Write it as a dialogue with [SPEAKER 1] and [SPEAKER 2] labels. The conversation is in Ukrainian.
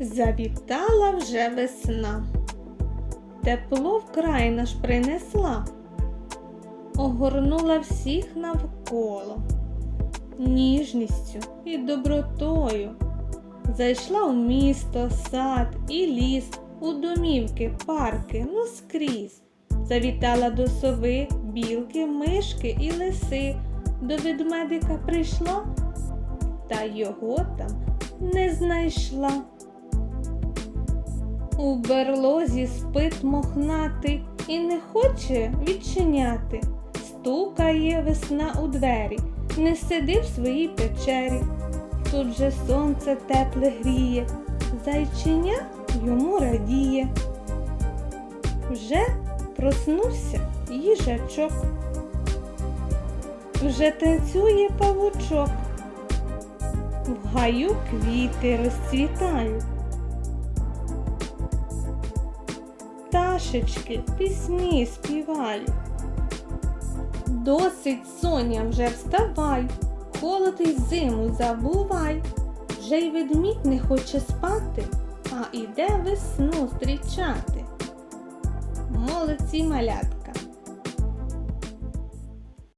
[SPEAKER 1] Завітала вже весна, тепло вкрай наш принесла, огорнула всіх навколо, ніжністю і добротою. Зайшла у місто, сад і ліс, у домівки, парки, ну скрізь. Завітала до сови, білки, мишки і лиси. До ведмедика прийшла, та його там не знайшла. У берлозі спить мохнатий і не хоче відчиняти. Стукає весна у двері, не сиди в своїй печері. Тут же сонце тепле гріє, зайчиня йому радіє. Вже проснувся їжачок, вже танцює павучок, в гаю квіти розцвітають. Пташечки пісні співають. Досить соня вже вставай, холод і зиму забувай. Вже й ведмідь не хоче спати, а іде весну зустрічати. Молодці малятка.